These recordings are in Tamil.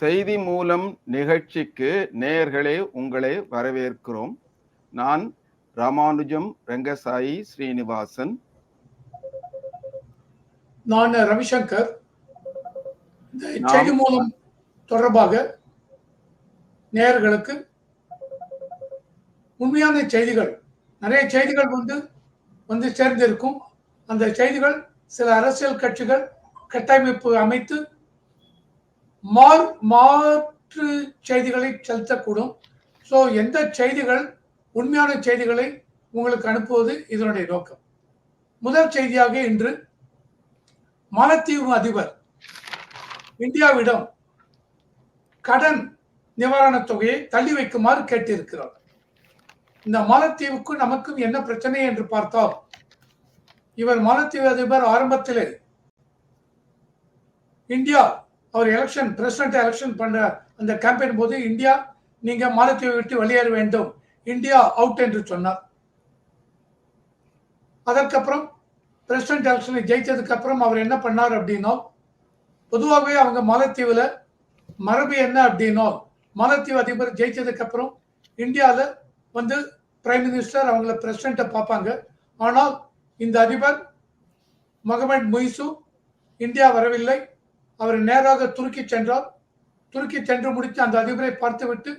செய்தி மூலம் நிகழ்ச்சிக்கு நேயர்களே உங்களை வரவேற்கிறோம். நான் ராமானுஜம் ரங்கசாயி ஸ்ரீனிவாசன். நான் ரவிசங்கர். செய்தி மூலம் தொடர்பாக நேயர்களுக்கு உண்மையான செய்திகள் நிறைய செய்திகள் வந்து வந்து சேர்ந்திருக்கும். அந்த செய்திகள் சில அரசியல் கட்சிகள் கட்டமைப்பு அமைத்து மார் மாற்று செய்திகளை செலுத்தக்கூடும். ஸோ எந்த செய்திகள் உண்மையான செய்திகளை உங்களுக்கு அனுப்புவது இதனுடைய நோக்கம். முதல் செய்தியாக இன்று மாலத்தீவு அதிபர் இந்தியாவிடம் கடன் நிவாரணத் தொகையை தள்ளி வைக்குமாறு கேட்டிருக்கிறார். இந்த மாலத்தீவுக்கும் நமக்கும் என்ன பிரச்சனை என்று பார்த்தால் இவர் மாலத்தீவு அதிபர் ஆரம்பத்திலே இந்தியா அவர் எலெக்ஷன் பிரசிடென்ட் எலெக்ஷன் பண்ண அந்த கேம்பெயின் போது இந்தியா நீங்க மாலத்தீவை விட்டு வெளியேற வேண்டும். இந்தியா அவுட் என்று சொன்னார். அதற்கப்புறம் பிரசிடென்ட் எலெக்ஷனை ஜெயித்ததுக்கு அப்புறம் அவர் என்ன பண்ணார் அப்படின்னா பொதுவாகவே அவங்க மாலத்தீவுல மரபு என்ன அப்படின்னா மாலத்தீவு அதிபர் ஜெயிச்சதுக்கு அப்புறம் இந்தியாவில் வந்து பிரைம் மினிஸ்டர் அவங்கள பிரசிடென்ட்டை பார்ப்பாங்க. ஆனால் இந்த அதிபர் முகமது முயிசு இந்தியா வரவில்லை. அவர் நேராக துருக்கி சென்றார் துருக்கி சென்று முடித்து அந்த அதிபரை பார்த்துவிட்டு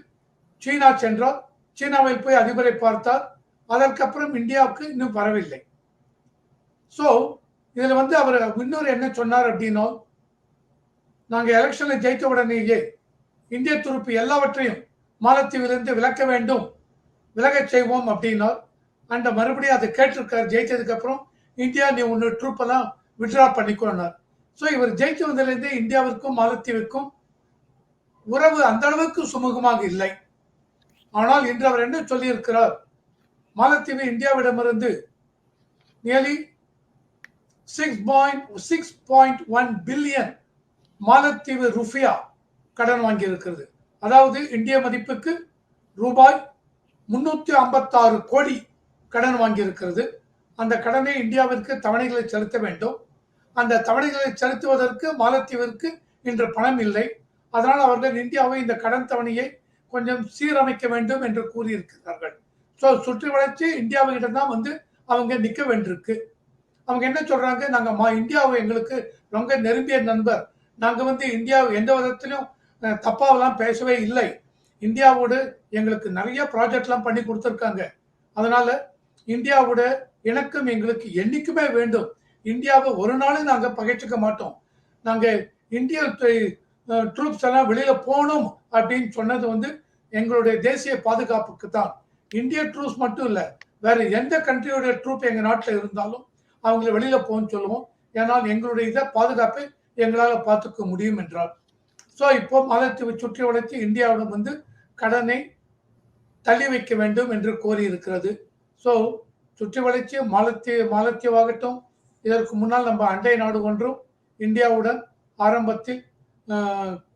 சீனா சென்றார் சீனாவில் போய் அதிபரை பார்த்தார் அதற்கப்புறம் இந்தியாவுக்கு இன்னும் வரவில்லை. ஸோ இதில் வந்து அவர் இன்னொரு என்ன சொன்னார் அப்படின்னா நாங்கள் எலெக்ஷனில் ஜெயித்த உடனேயே இந்திய துருப்பு எல்லாவற்றையும் மாலத்தீவிலிருந்து விலக்க வேண்டும் விலகச் செய்வோம் அப்படின்னார் அண்ட் மறுபடியும் அதை கேட்டிருக்கார் ஜெயித்ததுக்கப்புறம் இந்தியா நீ உன்னோட ட்ரூப்பெல்லாம் விட்ரா பண்ணிக்கோன்னார். ஸோ இவர் ஜெயிச்சு வந்ததுலேருந்தே இந்தியாவிற்கும் மாலத்தீவுக்கும் உறவு அந்த அளவுக்கு சுமூகமாக இல்லை. ஆனால் இன்று அவர் என்ன சொல்லியிருக்கிறார்? மாலத்தீவு இந்தியாவிடமிருந்து nearly six point six point one billion மாலத்தீவு ருஃபியா கடன் வாங்கியிருக்கிறது. அதாவது இந்திய மதிப்புக்கு ரூபாய் முன்னூற்றி ஐம்பத்தாறு கோடி கடன் வாங்கியிருக்கிறது. அந்த கடனை இந்தியாவிற்கு தவணைகளை செலுத்த வேண்டும். அந்த தவணைகளை செலுத்துவதற்கு மாலத்தீவிற்கு இன்று பணம் இல்லை. அதனால் அவர்கள் இந்தியாவை இந்த கடன் தவணையை கொஞ்சம் சீரமைக்க வேண்டும் என்று கூறியிருக்கிறார்கள். ஸோ சுற்றி வளர்ச்சி இந்தியாவுக்கிட்ட தான் வந்து அவங்க நிற்க வேண்டியிருக்கு. அவங்க என்ன சொல்றாங்க? நாங்கள் மா இந்தியாவை எங்களுக்கு ரொம்ப நெருங்கிய நண்பர். நாங்கள் வந்து இந்தியாவை எந்த விதத்திலும் தப்பாவெல்லாம் பேசவே இல்லை. இந்தியாவோடு எங்களுக்கு நிறைய ப்ராஜெக்ட்லாம் பண்ணி கொடுத்துருக்காங்க. அதனால இந்தியாவோட இணக்கம் எங்களுக்கு என்றைக்குமே வேண்டும். இந்தியாவை ஒரு நாளும் நாங்கள் பகைச்சிக்க மாட்டோம். நாங்கள் இந்திய ட்ரூப்ஸ் எல்லாம் வெளியில போகணும் அப்படின்னு சொன்னது வந்து எங்களுடைய தேசிய பாதுகாப்புக்கு தான். இந்திய ட்ரூப்ஸ் மட்டும் இல்லை வேற எந்த கண்ட்ரியோட ட்ரூப் எங்கள் நாட்டில் இருந்தாலும் அவங்கள வெளியில போகணும்னு சொல்லுவோம். ஏன்னால் எங்களுடைய இதை பாதுகாப்பை எங்களால் பார்த்துக்க முடியும் என்றார். ஸோ இப்போ மாலத்தீவை சுற்றி வளைத்து இந்தியாவிடம் வந்து கடனை தள்ளி வைக்க வேண்டும் என்று கோரியிருக்கிறது. ஸோ சுற்றி வளர்ச்சி மாலத்திய மாலத்தீவாகட்டும் இதற்கு முன்னால் நம்ம அண்டை நாடு ஒன்றும் இந்தியாவுடன் ஆரம்பத்தில்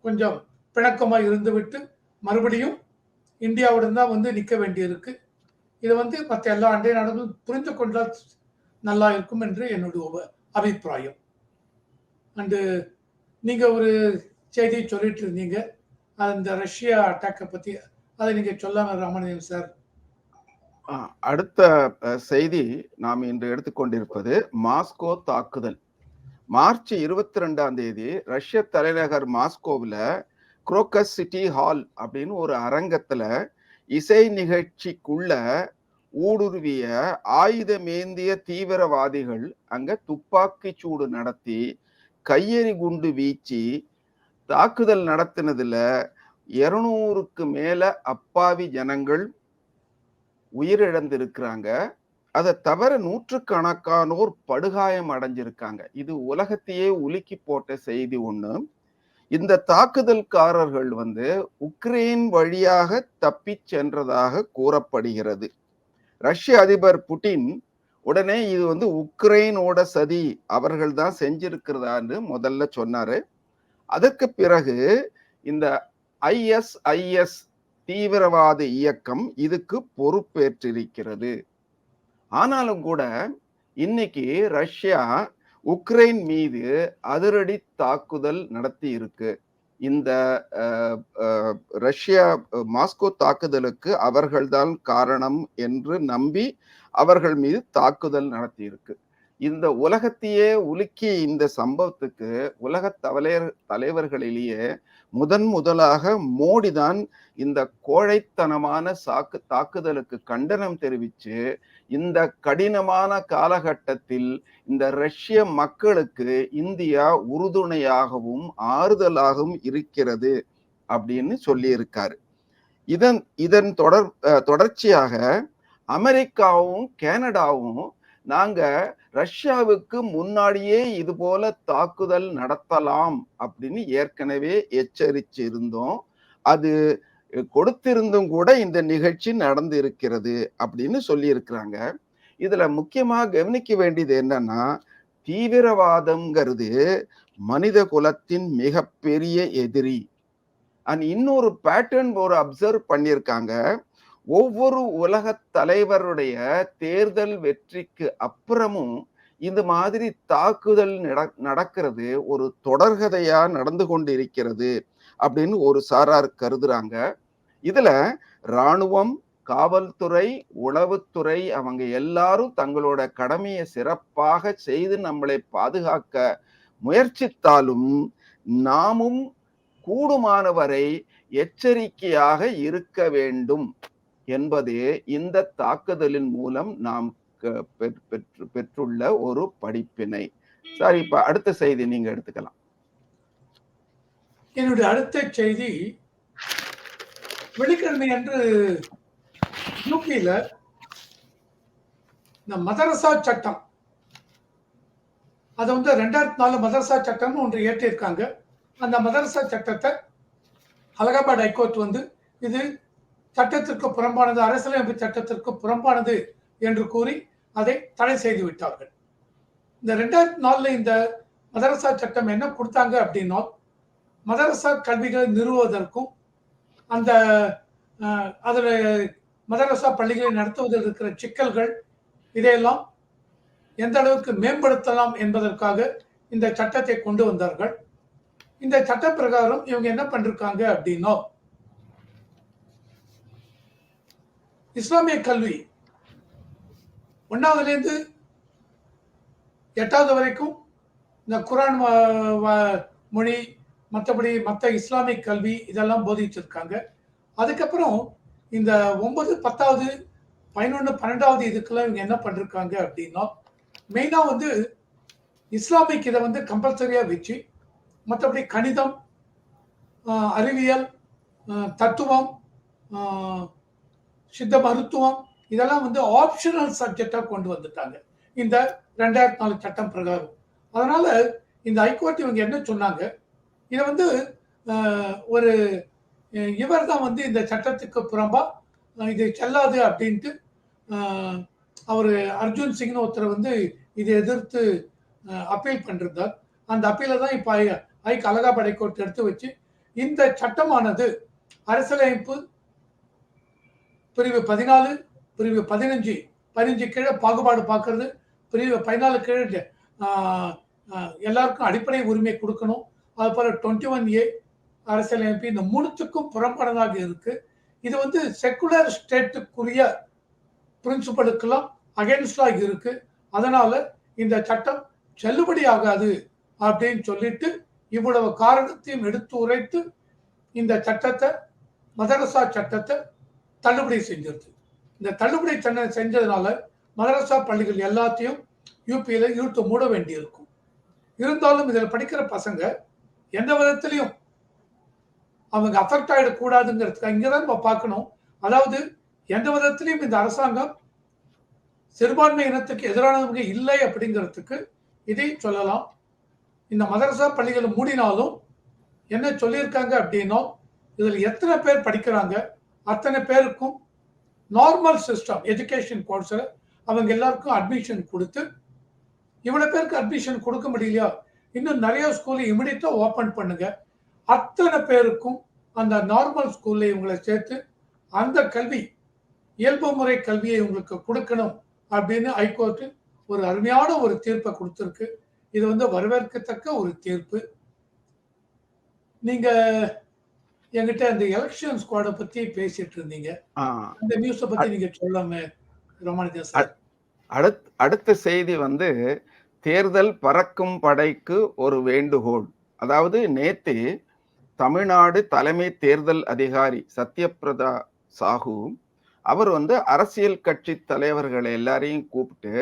கொஞ்சம் பிணக்கமாக இருந்துவிட்டு மறுபடியும் இந்தியாவுடன் தான் வந்து நிற்க வேண்டியிருக்கு. இதை வந்து மற்ற எல்லா அண்டை நாடுகளும் புரிந்து கொண்டால் நல்லா இருக்கும் என்று என்னுடைய அபிப்பிராயம். அண்டு நீங்கள் ஒரு செய்தி சொல்லிட்டு இருந்தீங்க. அந்த ரஷ்யா அட்டாக்கை பற்றி அதை நீங்கள் சொல்லாமல் ராமலிங்கம் சார் அடுத்த செய்தி நாம் இன்று எடுத்துக்கொண்டிருப்பது மாஸ்கோ தாக்குதல். மார்ச் இருபத்தி ரெண்டாம் தேதி ரஷ்ய தலைநகர் மாஸ்கோவில் குரோக்கஸ் சிட்டி ஹால் அப்படின்னு ஒரு அரங்கத்தில் இசை நிகழ்ச்சிக்குள்ள ஊடுருவிய ஆயுதமேந்திய தீவிரவாதிகள் அங்க துப்பாக்கி சூடு நடத்தி கையெறி குண்டு வீச்சு தாக்குதல் நடத்தினதுல இருநூறுக்கு மேல அப்பாவி ஜனங்கள் உயிரிழந்திருக்கிறாங்க. அதை தவிர நூற்றுக்கணக்கானோர் படுகாயம் அடைஞ்சிருக்காங்க. இது உலகத்தையே உலுக்கி போட்ட செய்தி ஒண்ணு. இந்த தாக்குதல்காரர்கள் வந்து உக்ரைன் வழியாக தப்பிச் சென்றதாக கூறப்படுகிறது. ரஷ்ய அதிபர் புட்டின் உடனே இது வந்து உக்ரைனோட சதி அவர்கள் தான் செஞ்சிருக்கிறதான்னு முதல்ல சொன்னாரு. அதற்கு பிறகு இந்த ஐஎஸ்ஐஎஸ் தீவிரவாத இயக்கம் இதுக்கு பொறுப்பேற்றிருக்கிறது. ஆனாலும் கூட இன்னைக்கு ரஷ்யா உக்ரைன் மீது அதிரடி தாக்குதல் நடத்தி இருக்கு இந்த ரஷ்யா மாஸ்கோ தாக்குதலுக்கு அவர்கள்தான் காரணம் என்று நம்பி அவர்கள் மீது தாக்குதல் நடத்தியிருக்கு. இந்த உலகத்தையே உலுக்கிய இந்த சம்பவத்துக்கு உலக தலைவர் தலைவர்களிலேயே முதன் முதலாக மோடி தான் இந்த கோழைத்தனமான சாக்கு தாக்குதலுக்கு கண்டனம் தெரிவித்து இந்த கடினமான காலகட்டத்தில் இந்த ரஷ்ய மக்களுக்கு இந்தியா உறுதுணையாகவும் ஆறுதலாகவும் இருக்கிறது அப்படின்னு சொல்லியிருக்காரு. இதன் இதன் தொடர் தொடர்ச்சியாக அமெரிக்காவும் கனடாவும் நாங்கள் ரஷ்யாவுக்கு முன்னாடியே இது போல தாக்குதல் நடத்தலாம் அப்படின்னு ஏற்கனவே எச்சரிச்சு இருந்தோம் அது கொடுத்திருந்தும் கூட இந்த நிகழ்ச்சி நடந்து இருக்கிறது அப்படின்னு சொல்லியிருக்கிறாங்க. இதுல முக்கியமாக கவனிக்க வேண்டியது என்னன்னா தீவிரவாதம்ங்கிறது மனித குலத்தின் மிகப்பெரிய எதிரி. அண்ட் இன்னொரு பேட்டர்ன் ஒரு அப்சர்வ் பண்ணியிருக்காங்க. ஒவ்வொரு உலக தலைவருடைய தேர்தல் வெற்றிக்கு அப்புறமும் இந்த மாதிரி தாக்குதல் நட- நடக்கிறது ஒரு தொடர்கதையா நடந்து கொண்டு இருக்கிறது அப்படின்னு ஒரு சாரார் கருதுறாங்க. இதுல ராணுவம் காவல்துறை உளவுத்துறை அவங்க எல்லாரும் தங்களோட கடமையை சிறப்பாக செய்து நம்மளை பாதுகாக்க முயற்சித்தாலும் நாமும் கூடுமானவரை எச்சரிக்கையாக இருக்க வேண்டும். என்பதே இந்த தாக்குதலின் மூலம் நாம் க- பெற்- பெற்று பெற்றுள்ள ஒரு படிப்பினை. சார் இப்ப அடுத்த செய்தி நீங்க எடுத்துக்கலாம். என்னுடைய அடுத்த செய்தி வெள்ளிக்கிழமை அன்று யூபியில இந்த மதரசா சட்டம் அதை வந்து ரெண்டாயிரத்தி நாலு மதரசா சட்டம்னு ஒன்று ஏற்றிருக்காங்க அந்த மதரசா சட்டத்தை அலகாபாத் ஹைகோர்ட் வந்து இது சட்டத்திற்கு புறம்பானது அரசியலமைப்பு சட்டத்திற்கு புறம்பானது என்று கூறி அதை தடை செய்து விட்டார்கள். இந்த ரெண்டாயிரத்தி நாலுல இந்த மதரசா சட்டம் என்ன கொடுத்தாங்க அப்படின்னா மதரசா கல்விகளை நிறுவுவதற்கும் அந்த அதில் மதரசா பள்ளிகளை நடத்துவதில் இருக்கிற சிக்கல்கள் இதையெல்லாம் எந்த அளவுக்கு மேம்படுத்தலாம் என்பதற்காக இந்த சட்டத்தை கொண்டு வந்தார்கள். இந்த சட்ட பிரகாரம் இவங்க என்ன பண்ணிருக்காங்க அப்படின்னா இஸ்லாமிய கல்வி ஒன்றாவதுலேருந்து எட்டாவது வரைக்கும் இந்த குரான் வ- வ- மொழி மற்றபடி மற்ற இஸ்லாமிக் கல்வி இதெல்லாம் போதிச்சிருக்காங்க. அதுக்கப்புறம் இந்த ஒன்பது பத்தாவது பதினொன்று பன்னெண்டாவது இதுக்கெல்லாம் இவங்க என்ன பண்ணிருக்காங்க அப்படின்னா மெயினாக வந்து இஸ்லாமிக் இதை வந்து கம்பல்சரியாக வச்சு மற்றபடி கணிதம் அறிவியல் தத்துவம் சித்த மருத்துவம் இதெல்லாம் வந்து ஆப்ஷனல் சப்ஜெக்டாக கொண்டு வந்துட்டாங்க. இந்த ரெண்டாயிரத்தி நாலு சட்டம் பிரகாரம். அதனால இந்த ஹைகோர்ட் இவங்க என்ன சொன்னாங்க? இதை வந்து ஒரு இவர் தான் வந்து இந்த சட்டத்துக்கு புறம்பா இது செல்லாது அப்படின்ட்டு அவர் அர்ஜுன் சிங்னு ஒருத்தர் வந்து இதை எதிர்த்து அப்பீல் பண்ணிருந்தார். அந்த அப்பீலை தான் இப்போ ஐக் அலகாபாத் ஹைகோர்ட் எடுத்து வச்சு இந்த சட்டமானது அரசியலமைப்பு பிரிவு பதினாலு பிரிவு பதினஞ்சு பதினஞ்சு கீழே பாகுபாடு பார்க்கறது பிரிவு பதினாலு கீழே எல்லாருக்கும் அடிப்படை உரிமை கொடுக்கணும். அது போல டுவெண்ட்டி ஒன் ஏ அரசியலமைப்பு இந்த மூணுத்துக்கும் புறம்படனாக இருக்கு. இது வந்து செக்குலர் ஸ்டேட்டுக்குரிய பிரின்சிபலுக்கெல்லாம் அகேன்ஸ்டாக இருக்கு. அதனால இந்த சட்டம் செல்லுபடி ஆகாது அப்படின்னு சொல்லிட்டு இவ்வளவு காரணத்தையும் எடுத்து உரைத்து இந்த சட்டத்தை மதரசா சட்டத்தை தள்ளுபடி செஞ்சிருது இந்த தள்ளுபடி சென்னை செஞ்சதுனால மதரசா பள்ளிகள் எல்லாத்தையும் யூபியில் இழுத்து மூட வேண்டியிருக்கும். இருந்தாலும் இதில் படிக்கிற பசங்க எந்த விதத்திலையும் அவங்க அஃபெக்ட் ஆகிடக்கூடாதுங்கிறதுக்கு இங்கே தான் நம்ம பார்க்கணும். அதாவது எந்த விதத்திலையும் இந்த அரசாங்கம் சிறுபான்மை இனத்துக்கு எதிரானவங்க இல்லை அப்படிங்கிறதுக்கு இதை சொல்லலாம். இந்த மதரசா பள்ளிகளை மூடினாலும் என்ன சொல்லியிருக்காங்க அப்படின்னா இதில் எத்தனை பேர் படிக்கிறாங்க? அத்தனை பேருக்கும் நார்மல் சிஸ்டம் எஜுகேஷன் கோர்ஸில் அவங்க எல்லாருக்கும் அட்மிஷன் கொடுத்து இவ்வளோ பேருக்கு அட்மிஷன் கொடுக்க முடியலையா? இன்னும் நிறைய ஸ்கூலை இமிடியட்டாக ஓப்பன் பண்ணுங்க. அத்தனை பேருக்கும் அந்த நார்மல் ஸ்கூலில் இவங்களை சேர்த்து அந்த கல்வி இயல்பு முறை கல்வியை இவங்களுக்கு கொடுக்கணும் அப்படின்னு ஹைகோர்ட்டு ஒரு அருமையான ஒரு தீர்ப்பை கொடுத்துருக்கு. இது வந்து வரவேற்கத்தக்க ஒரு தீர்ப்பு. நீங்கள் என்கிட்ட அந்த எலெக்ஷன் ஸ்குவாட பத்தி பேசிட்டு இருந்தீங்க. அந்த நியூஸ பத்தி நீங்க சொல்லாம ராமானுஜன் சார். அடுத் அடுத்த செய்தி வந்து தேர்தல் பறக்கும் படைக்கு ஒரு வேண்டுகோள். அதாவது நேத்து தமிழ்நாடு தலைமை தேர்தல் அதிகாரி சத்யபிரதா சாஹூ அவர் வந்து அரசியல் கட்சி தலைவர்கள் எல்லாரையும் கூப்பிட்டு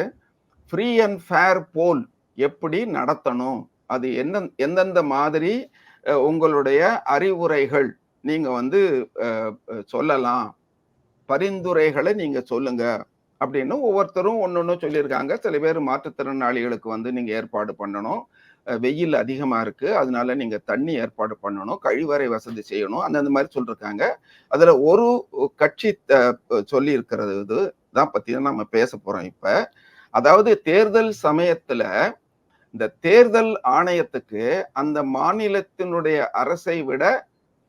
ஃப்ரீ அண்ட் ஃபேர் போல் எப்படி நடத்தணும்? அது என்ன எந்தெந்த மாதிரி உங்களுடைய அறிவுரைகள் நீங்க வந்து சொல்லலாம். பரிந்துரைகளை நீங்க சொல்லுங்க அப்படின்னு ஒவ்வொருத்தரும் ஒன்னொன்னு சொல்லியிருக்காங்க. சில பேர் மாற்றுத்திறனாளிகளுக்கு வந்து நீங்க ஏற்பாடு பண்ணணும். வெயில் அதிகமா இருக்கு. அதனால நீங்க தண்ணி ஏற்பாடு பண்ணணும். கழிவறை வசதி செய்யணும். அந்த மாதிரி சொல்லியிருக்காங்க அதுல ஒரு கட்சி சொல்லி இருக்கிறது இது. தான் பத்தி தான் நம்ம பேச போறோம் இப்ப. அதாவது தேர்தல் சமயத்துல இந்த தேர்தல் ஆணையத்துக்கு அந்த மாநிலத்தினுடைய அரசை விட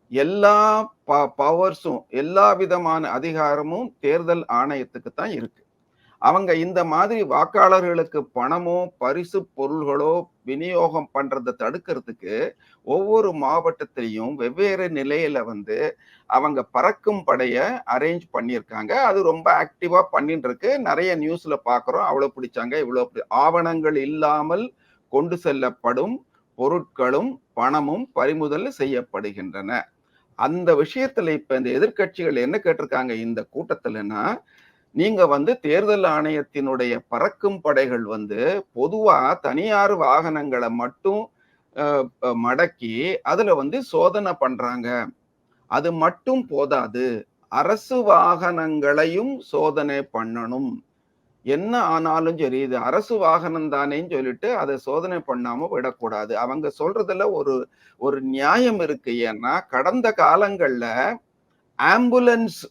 எல்லா பவர்ஸும் எல்லா விதமான அதிகாரமும் தேர்தல் ஆணையத்துக்கு தான் இருக்கு. அவங்க இந்த மாதிரி வாக்காளர்களுக்கு பணமோ பரிசு பொருள்களோ விநியோகம் பண்றதை தடுக்கிறதுக்கு ஒவ்வொரு மாவட்டத்திலையும் வெவ்வேறு நிலையில வந்து அவங்க பறக்கும் படைய அரேஞ்ச் பண்ணியிருக்காங்க. அது ரொம்ப ஆக்டிவா பண்ணிட்டு இருக்கு நிறைய நியூஸ்ல பாக்குறோம் அவ்வளவு பிடிச்சாங்க இவ்வளோ பிடி- ஆவணங்கள் இல்லாமல் கொண்டு செல்லப்படும் பொருட்களும் பணமும் பறிமுதல் செய்யப்படுகின்றன. அந்த விஷயத்துல இப்ப இந்த எதிர்க்கட்சிகள் என்ன கேட்டிருக்காங்க? இந்த கூட்டத்துலன்னா நீங்க வந்து தேர்தல் ஆணையத்தினுடைய பறக்கும் படைகள் வந்து பொதுவா தனியார் வாகனங்களை மட்டும் மடக்கி அதுல வந்து சோதனை பண்றாங்க. அது மட்டும் போதாது. அரசு வாகனங்களையும் சோதனை பண்ணணும். என்ன ஆனாலும் சரி இது அரசு வாகனம் தானேன்னு சொல்லிட்டு அதை சோதனை பண்ணாம விடக்கூடாது. அவங்க சொல்றதுல ஒரு ஒரு நியாயம் இருக்கு. ஏன்னா கடந்த காலங்கள்ல ஆம்புலன்ஸ்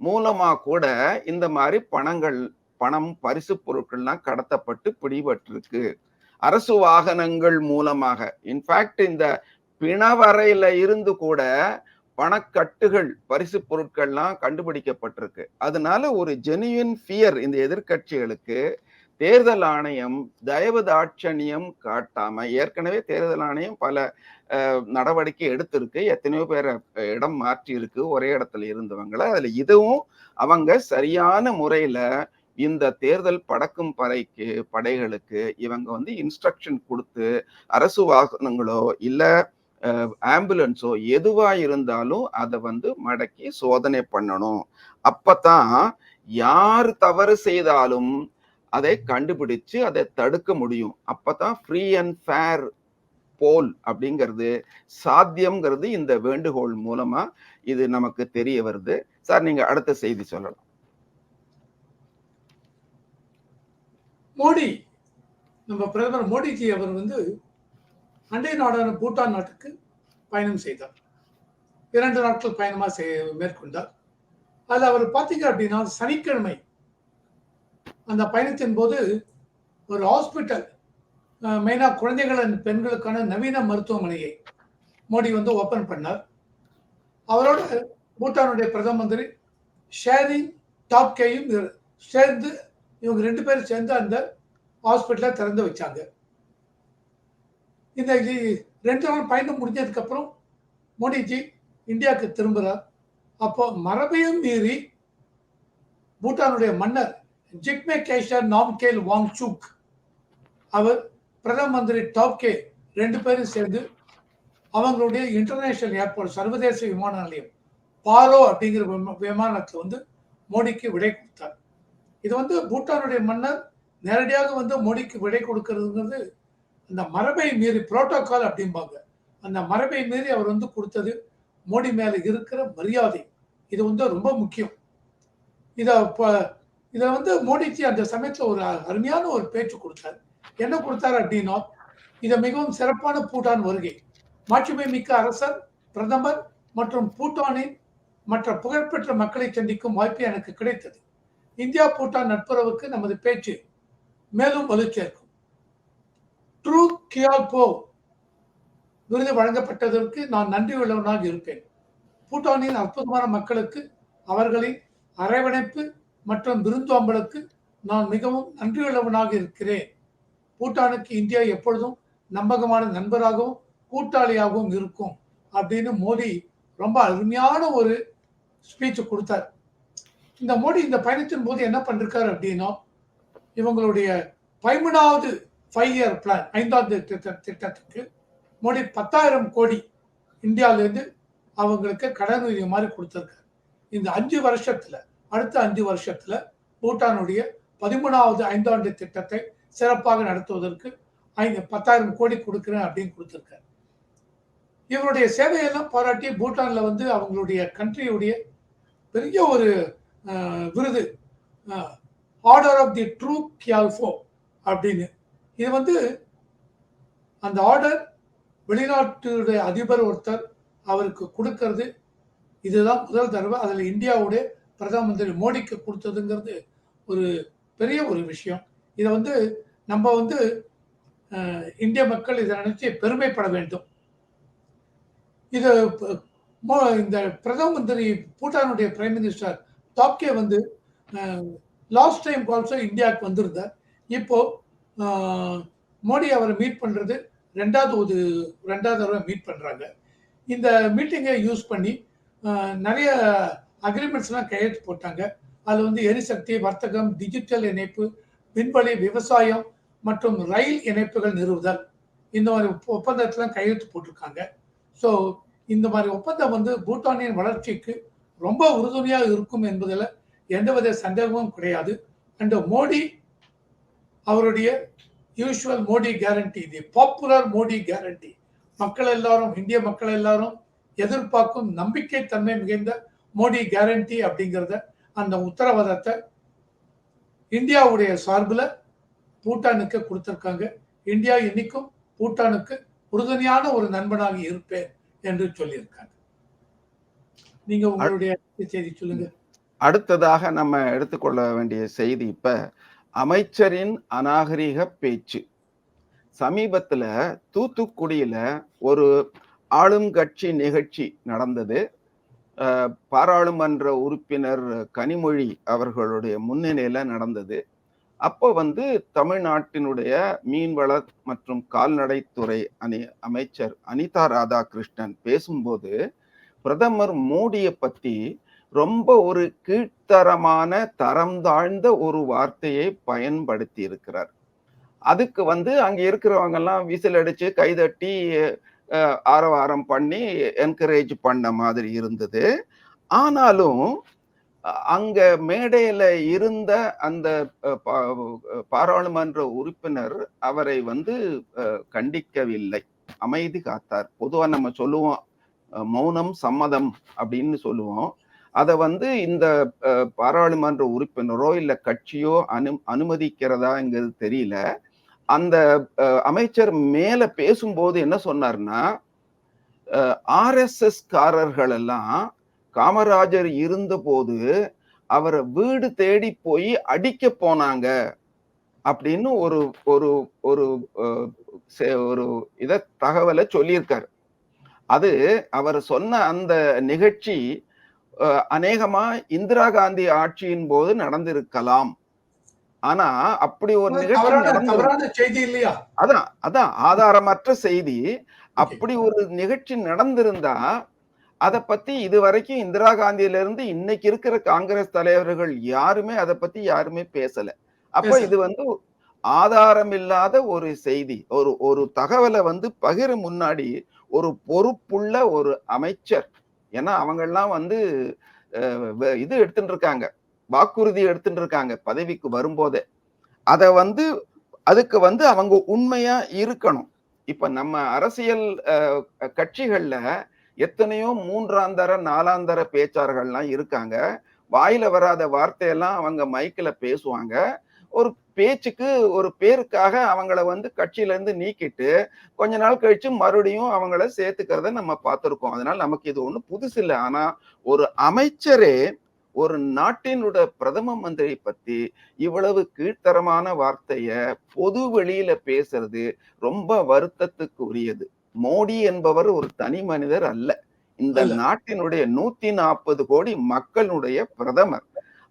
மூலமா கூட இந்த மாதிரி பணங்கள் பணம் பரிசு பொருட்கள்லாம் கடத்தப்பட்டு பிடிபட்டிருக்கு. அரசு வாகனங்கள் மூலமாக. இன்ஃபேக்ட் இந்த பிணவரையில இருந்து கூட பணக்கட்டுகள் பரிசு பொருட்கள்லாம் கண்டுபிடிக்கப்பட்டிருக்கு. அதனால ஒரு ஜெனியூன் ஃபியர் இந்த எதிர்க்கட்சிகளுக்கு தேர்தல் ஆணையம் தயவு தாட்சணியம் காட்டாம ஏற்கனவே தேர்தல் ஆணையம் பல நடவடிக்கை எடுத்திருக்கு. எத்தனையோ பேரை இடம் மாற்றி இருக்கு ஒரே இடத்துல இருந்தவங்களை. அதுல இதுவும் அவங்க சரியான முறையில இந்த தேர்தல் படக்கும் பறைக்கு படைகளுக்கு இவங்க வந்து இன்ஸ்ட்ரக்ஷன் கொடுத்து அரசு வாகனங்களோ இல்லை ஆம்புலன்ஸோ எதுவா இருந்தாலும் அதை வந்து மடக்கி சோதனை பண்ணணும். அப்பதான் யார் தவறு செய்தாலும் அதை கண்டுபிடிச்சு அதை தடுக்க முடியும். அப்பதான் ஃப்ரீ அண்ட் ஃபேர் போல் அப்படிங்கிறது சாத்தியம்ங்கிறது இந்த வேண்டுகோள் மூலமா இது நமக்கு தெரிய வருது. சார் நீங்க அடுத்த செய்தி சொல்லலாம். மோடி நம்ம பிரதமர் மோடிஜி அவர் வந்து அண்டை நாடான பூட்டான் நாட்டுக்கு பயணம் செய்தார். இரண்டு நாட்கள் பயணமாக செய்- மேற்கொண்டார். அதில் அவர் பார்த்தீங்க அப்படின்னா சனிக்கிழமை அந்த பயணத்தின் போது ஒரு ஹாஸ்பிட்டல் மெயினாக குழந்தைகள் பெண்களுக்கான நவீன மருத்துவமனையை மோடி வந்து ஓப்பன் பண்ணார். அவரோட பூட்டானுடைய பிரதம மந்திரி ஷேரிங் டாப்கேயும் சேர்ந்து இவங்க ரெண்டு பேரும் சேர்ந்து அந்த ஹாஸ்பிட்டலை திறந்து வச்சாங்க. இந்த ரெண்டு நாள் பயணம் முடிஞ்சதுக்கப்புறம் மோடிஜி இந்தியாவுக்கு திரும்புகிறார் அப்போ மரபையும் மீறி பூட்டானுடைய மன்னர் ஜிக்மே கேஷர் நாம்கேல் வாங்சுக் அவர் பிரதம மந்திரி டாப்கே ரெண்டு பேரும் சேர்ந்து அவங்களுடைய இன்டர்நேஷனல் ஏர்போர்ட் சர்வதேச விமான நிலையம் பாரோ அப்படிங்கிற விம- விமானத்தை வந்து மோடிக்கு விடை கொடுத்தார். இது வந்து பூட்டானுடைய மன்னர் நேரடியாக வந்து மோடிக்கு விடை கொடுக்கறதுங்கிறது அந்த மரபை மீறி புரோட்டோகால் அப்படிம்பாங்க. அந்த மரபை மீறி அவர் வந்து கொடுத்தது மோடி மேலே இருக்கிற மரியாதை. இது வந்து ரொம்ப முக்கியம். இதை இப்போ இதை வந்து மோடிஜி அந்த சமயத்தில் ஒரு அருமையான ஒரு பேச்சு கொடுத்தார். என்ன கொடுத்தார் அப்படின்னா இதை மிகவும் சிறப்பான பூட்டான் வருகை. மாட்சிமை மிக்க அரசர் பிரதமர் மற்றும் பூட்டானின் மற்ற புகழ்பெற்ற மக்களை சந்திக்கும் வாய்ப்பு எனக்கு கிடைத்தது. இந்தியா பூட்டான் நட்புறவுக்கு நமது பேச்சு மேலும் வலுச்சேர்க்கும். ட்ரூ கியால்போ விருது வழங்கப்பட்டதற்கு நான் நன்றி உள்ளவனாக இருப்பேன். பூட்டானின் அற்புதமான மக்களுக்கு அவர்களின் அரவணைப்பு மற்றும் விருந்தோம்பலுக்கு நான் மிகவும் நன்றியுள்ளவனாக இருக்கிறேன். பூட்டானுக்கு இந்தியா எப்பொழுதும் நம்பகமான நண்பராகவும் கூட்டாளியாகவும் இருக்கும் அப்படின்னு மோடி ரொம்ப அருமையான ஒரு ஸ்பீச் கொடுத்தார். இந்த மோடி இந்த பயணத்தின் போது என்ன பண்ணிருக்காரு அப்படின்னா இவங்களுடைய பதிமூணாவது ஃபைவ் இயர் பிளான் ஐந்தாவது திட்ட திட்டத்துக்கு மோடி பத்தாயிரம் கோடி இந்தியாவிலேருந்து அவங்களுக்கு கடன் உதவி மாதிரி கொடுத்துருக்காரு. இந்த அஞ்சு வருஷத்தில் அடுத்த அஞ்சு வருஷத்தில் பூட்டானுடைய பதிமூணாவது ஐந்தாண்டு திட்டத்தை சிறப்பாக நடத்துவதற்கு ஐந்து பத்தாயிரம் கோடி கொடுக்குறேன் அப்படின்னு கொடுத்துருக்காரு. இவருடைய சேவையெல்லாம் பாராட்டி பூட்டானில் வந்து அவங்களுடைய கண்ட்ரியுடைய பெரிய ஒரு விருது order of the Druk Gyalpo அப்படின்னு இது வந்து அந்த ஆர்டர் வெளிநாட்டுடைய அதிபர் ஒருத்தர் அவருக்கு கொடுக்கறது. இதுதான் முதல் தடவை. அதில் இந்தியாவுடைய பிரதம மந்திரி மோடிக்கு கொடுத்ததுங்கிறது ஒரு பெரிய ஒரு விஷயம். இதை வந்து நம்ம வந்து இந்திய மக்கள் இதை நினைச்சு பெருமைப்பட வேண்டும். இது மோ- இந்த பிரதம மந்திரி பூட்டானுடைய பிரைம் மினிஸ்டர் தாப்கே வந்து லாஸ்ட் டைம் ஆல்சோ இந்தியாவுக்கு வந்திருந்தார். இப்போ மோடி அவரை மீட் பண்ணுறது ரெண்டாவது ஒரு ரெண்டாவது தடவை மீட் பண்ணுறாங்க இந்த மீட்டிங்கை யூஸ் பண்ணி நிறைய அக்ரிமெண்ட்ஸ்லாம் கையெழுத்து போட்டாங்க. அதில் வந்து எரிசக்தி வர்த்தகம் டிஜிட்டல் இணைப்பு விண்வெளி விவசாயம் மற்றும் ரயில் இணைப்புகள் நிறுவுதல். இந்த மாதிரி ஒப்ப- கையெழுத்து போட்டிருக்காங்க. ஸோ இந்த மாதிரி ஒப்பந்தம் வந்து பூட்டானின் வளர்ச்சிக்கு ரொம்ப உறுதுணையாக இருக்கும் என்பதில் எந்தவித சந்தேகமும் கிடையாது. அண்ட் மோடி அவருடைய usual Modi guarantee the popular Modi guarantee மக்கள் எல்லாரும் இந்திய மக்கள் எல்லாரும் எதிர்பார்க்கும் நம்பிக்கை தன்மை மிகுந்த மோடி கேரண்டி அப்படிங்கிறத அந்த உத்தரவாதத்தை இந்தியாவுடைய சார்பில் பூட்டானுக்கு கொடுத்திருக்காங்க. இந்தியா இன்னைக்கும் பூட்டானுக்கு உறுதுணையான ஒரு நண்பனாக இருப்பேன் என்று சொல்லியிருக்காங்க. நீங்க உங்களுடைய செய்தி சொல்லுங்க. அடுத்ததாக நம்ம எடுத்துக்கொள்ள வேண்டிய செய்தி இப்ப அமைச்சரின் அநாகரிக பேச்சு. சமீபத்துல தூத்துக்குடியில ஒரு ஆளும் கட்சி நிகழ்ச்சி நடந்தது. பாராளுமன்ற உறுப்பினர் கனிமொழி அவர்களுடைய முன்னிலையில நடந்தது. அப்போ வந்து தமிழ்நாட்டினுடைய மீன்வள மற்றும் கால்நடைத்துறை அணி அமைச்சர் அனிதா ராதாகிருஷ்ணன் பேசும்போது பிரதமர் மோடியை பத்தி ரொம்ப ஒரு கீழ்த்தரமான தரம் தாழ்ந்த ஒரு வார்த்தையை பயன்படுத்தி இருக்கிறார் அதுக்கு வந்து அங்க இருக்கிறவங்க எல்லாம் விசில் அடிச்சு கைதட்டி ஆரவாரம் பண்ணி என்கரேஜ் பண்ண மாதிரி இருந்தது. ஆனாலும் அங்க மேடையில இருந்த அந்த பா- பாராளுமன்ற உறுப்பினர் அவரை வந்து கண்டிக்கவில்லை. அமைதி காத்தார். பொதுவா நம்ம சொல்லுவோம் மௌனம் சம்மதம் அப்படின்னு சொல்லுவோம். அதை வந்து இந்த பாராளுமன்ற உறுப்பினரோ இல்ல கட்சியோ அனு அனுமதிக்கிறதாங்கிறது தெரியல. அந்த அமைச்சர் மேல பேசும்போது என்ன சொன்னார்னா ஆர்எஸ்எஸ் காரர்கள் எல்லாம் காமராஜர் இருந்தபோது அவரை வீடு தேடி போய் அடிக்க போனாங்க அப்படின்னு ஒரு ஒரு ஒரு ஒரு இத தகவலை சொல்லியிருக்காரு. அது அவர் சொன்ன அந்த நிகழ்ச்சி அநேகமா இந்திரா காந்தி ஆட்சியின் போது நடந்திருக்கலாம். ஆனா அப்படி ஒரு நிகழ்ச்சி அதான் அதான் ஆதாரமற்ற செய்தி. அப்படி ஒரு நிகழ்ச்சி நடந்திருந்தா அத பத்தி இதுவரைக்கும் இந்திரா காந்தியில இருந்து இன்னைக்கு இருக்கிற காங்கிரஸ் தலைவர்கள் யாருமே அதை பத்தி யாருமே பேசல. அப்ப. இது வந்து ஆதாரம் இல்லாத ஒரு செய்தி. ஒரு ஒரு தகவலை வந்து பகிர முன்னாடி ஒரு பொறுப்புள்ள ஒரு அமைச்சர் ஏன்னா அவங்கெல்லாம் வந்து இது எடுத்துட்டு இருக்காங்க வாக்குறுதி எடுத்துட்டு இருக்காங்க பதவிக்கு வரும்போதே. அதை வந்து அதுக்கு வந்து அவங்க உண்மையா இருக்கணும். இப்ப நம்ம அரசியல் கட்சிகள்ல எத்தனையோ மூன்றாந்தர நாலாந்தர பேச்சாளர்கள்லாம் இருக்காங்க. வாயில வராத வார்த்தையெல்லாம் அவங்க மைக்கில் பேசுவாங்க. ஒரு பேச்சுக்கு ஒரு பேருக்காக அவங்கள வந்து கட்சியில இருந்து நீக்கிட்டு கொஞ்ச நாள் கழிச்சு மறுபடியும் அவங்கள சேர்த்துக்கிறத நம்ம பார்த்திருக்கோம். அதனால நமக்கு இது ஒண்ணும் புதுசு இல்லை. ஆனா ஒரு அமைச்சரே ஒரு நாட்டினோட பிரதம மந்திரி பத்தி இவ்வளவு கீழ்த்தரமான வார்த்தைய பொது வெளியில பேசுறது ரொம்ப வருத்தத்துக்கு உரியது மோடி என்பவர் ஒரு தனி மனிதர் அல்ல. இந்த. நாட்டினுடைய நூத்தி நாற்பது கோடி மக்களுடைய பிரதமர்.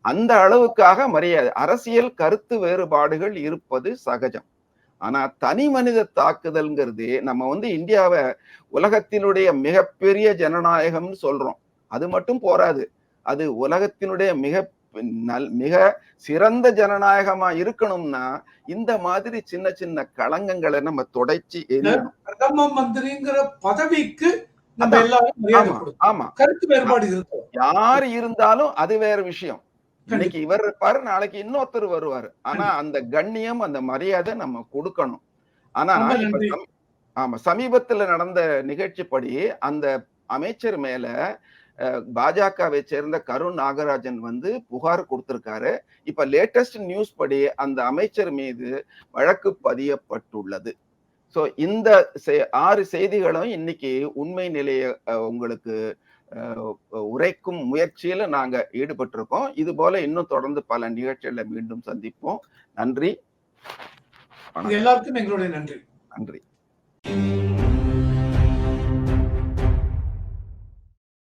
அந்த அளவுக்காக மரியாதை. அரசியல் கருத்து வேறுபாடுகள் இருப்பது சகஜம். ஆனா தனி மனித தாக்குதல்ங்கிறது நம்ம வந்து இந்தியாவை உலகத்தினுடைய மிகப்பெரிய ஜனநாயகம்னு சொல்றோம். அது மட்டும் போராது. அது உலகத்தினுடைய மிக நல் மிக சிறந்த ஜனநாயகமா இருக்கணும்னா இந்த மாதிரி சின்ன சின்ன களங்கங்களை நம்ம தொடச்சி பிரதம மந்திரிங்கிற பதவிக்கு நம்ம. எல்லாரும் ஆமா கருத்து வேறுபாடு இருக்கும் யார் இருந்தாலும் அது வேற விஷயம். இன்னைக்கு இவர் இருப்பாரு நாளைக்கு இன்னொருத்தர் வருவாரு. ஆனா அந்த கண்ணியம் அந்த மரியாதை நம்ம கொடுக்கணும். ஆனா ஆமா சமீபத்துல நடந்த நிகழ்ச்சிப்படி அந்த அமைச்சர் மேல பாஜகவை சேர்ந்த கருண் நாகராஜன் வந்து புகார் கொடுத்திருக்காரு. இப்ப லேட்டஸ்ட் நியூஸ் படி அந்த அமைச்சர் மீது வழக்கு பதியப்பட்டுள்ளது. சோ இந்த ஆறு செய்திகளும் இன்னைக்கு உண்மை நிலையை உங்களுக்கு உரைக்கும் முயற்சியில நாங்க ஈடுபட்டிருக்கோம். இது போல இன்னும் தொடர்ந்து பல நிகழ்ச்சிகளை மீண்டும் சந்திப்போம். நன்றி. எல்லாருக்கும் எங்களுடைய நன்றி. நன்றி.